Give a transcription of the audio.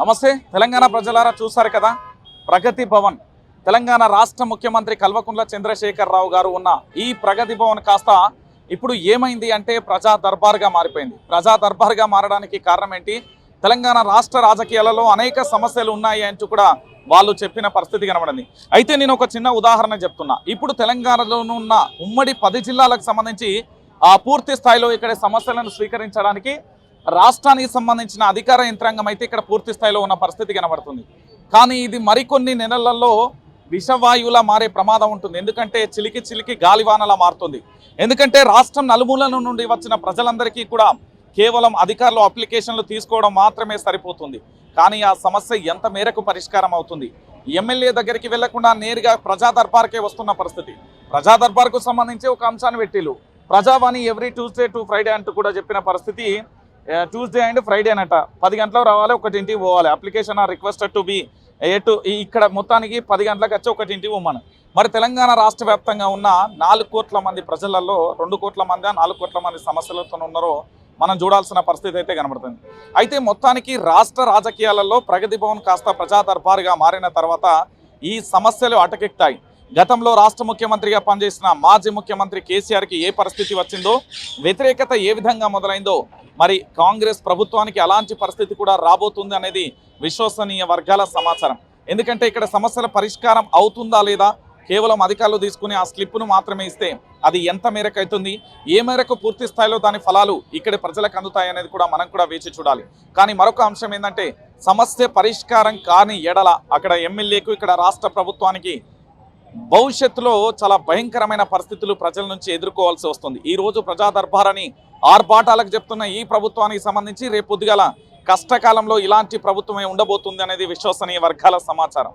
నమస్తే తెలంగాణ ప్రజలారా చూశారు కదా? ప్రగతి భవన్. తెలంగాణ రాష్ట్ర ముఖ్యమంత్రి కల్వకుంట్ల చంద్రశేఖరరావు గారు ఉన్న ఈ ప్రగతి భవన్ కాస్త ఇప్పుడు ఏమైంది అంటే ప్రజా దర్బార్గా మారిపోయింది. ప్రజా దర్బార్గా మారడానికి కారణం ఏంటి? తెలంగాణ రాష్ట్ర రాజకీయాలలో అనేక సమస్యలు ఉన్నాయి అంటూ కూడా వాళ్ళు చెప్పిన పరిస్థితి కనబడింది. అయితే నేను ఒక చిన్న ఉదాహరణ చెప్తున్నా. ఇప్పుడు తెలంగాణలోనూ ఉన్న ఉమ్మడి పది జిల్లాలకు సంబంధించి ఆ పూర్తి స్థాయిలో ఇక్కడ సమస్యలను స్వీకరించడానికి రాష్ట్రానికి సంబంధించిన అధికార యంత్రాంగం అయితే ఇక్కడ పూర్తి స్థాయిలో ఉన్న పరిస్థితి కనబడుతుంది. కానీ ఇది మరికొన్ని నెలలలో విషవాయువులా మారే ప్రమాదం ఉంటుంది. ఎందుకంటే చిలికి చిలికి గాలివానలా మారుతుంది. ఎందుకంటే రాష్ట్రం నలుమూలల నుండి వచ్చిన ప్రజలందరికీ కూడా కేవలం అధికారులు అప్లికేషన్లు తీసుకోవడం మాత్రమే సరిపోతుంది. కానీ ఆ సమస్య ఎంత మేరకు పరిష్కారం అవుతుంది? ఎమ్మెల్యే దగ్గరికి వెళ్ళకుండా నేరుగా ప్రజా దర్బార్కే వస్తున్న పరిస్థితి. ప్రజా దర్బార్కు సంబంధించి ఒక అంశాన్ని పెట్టిలు Prajavani every Tuesday to Friday అంటూ కూడా చెప్పిన పరిస్థితి ట్యూస్డే అండ్ ఫ్రైడే అనట. పది గంటలకు రావాలి ఒకటింటికి పోవాలి. Application are requested to be a to ఇక్కడ మొత్తానికి పది గంటలకు వచ్చి ఒకటింటికి పోమను. మరి తెలంగాణ రాష్ట్ర వ్యాప్తంగా ఉన్న నాలుగు కోట్ల మంది ప్రజలలో రెండు కోట్ల మంది నాలుగు కోట్ల మంది సమస్యలతో ఉన్నారో మనం చూడాల్సిన పరిస్థితి అయితే కనబడుతుంది. అయితే మొత్తానికి రాష్ట్ర రాజకీయాలలో ప్రగతి భవన్ కాస్త ప్రజా దర్బారుగా మారిన తర్వాత ఈ సమస్యలు అటకెక్తాయి గతంలో రాష్ట్ర ముఖ్యమంత్రిగా పనిచేసిన మాజీ ముఖ్యమంత్రి కేసీఆర్కి ఏ పరిస్థితి వచ్చిందో వ్యతిరేకత ఏ విధంగా మొదలైందో మరి కాంగ్రెస్ ప్రభుత్వానికి అలాంటి పరిస్థితి కూడా రాబోతుంది అనేది విశ్వసనీయ వర్గాల సమాచారం. ఎందుకంటే ఇక్కడ సమస్యల పరిష్కారం అవుతుందా లేదా కేవలం అధికారులు తీసుకుని ఆ స్లిప్ను మాత్రమే ఇస్తే అది ఎంత మేరకు అవుతుంది ఏ మేరకు పూర్తి స్థాయిలో దాని ఫలాలు ఇక్కడ ప్రజలకు అందుతాయి అనేది కూడా మనం కూడా వేచి చూడాలి. కానీ మరొక అంశం ఏంటంటే సమస్య పరిష్కారం కాని ఎడల అక్కడ ఎమ్మెల్యేకు ఇక్కడ రాష్ట్ర ప్రభుత్వానికి భవిష్యత్తులో చాలా భయంకరమైన పరిస్థితులు ప్రజల నుంచి ఎదుర్కోవాల్సి వస్తుంది. ఈ రోజు ప్రజా దర్బారని ఆర్భాటాలకు చెప్తున్న ఈ ప్రభుత్వానికి సంబంధించి రేపు కష్టకాలంలో ఇలాంటి ప్రభుత్వమే ఉండబోతుంది అనేది విశ్వసనీయ వర్గాల సమాచారం.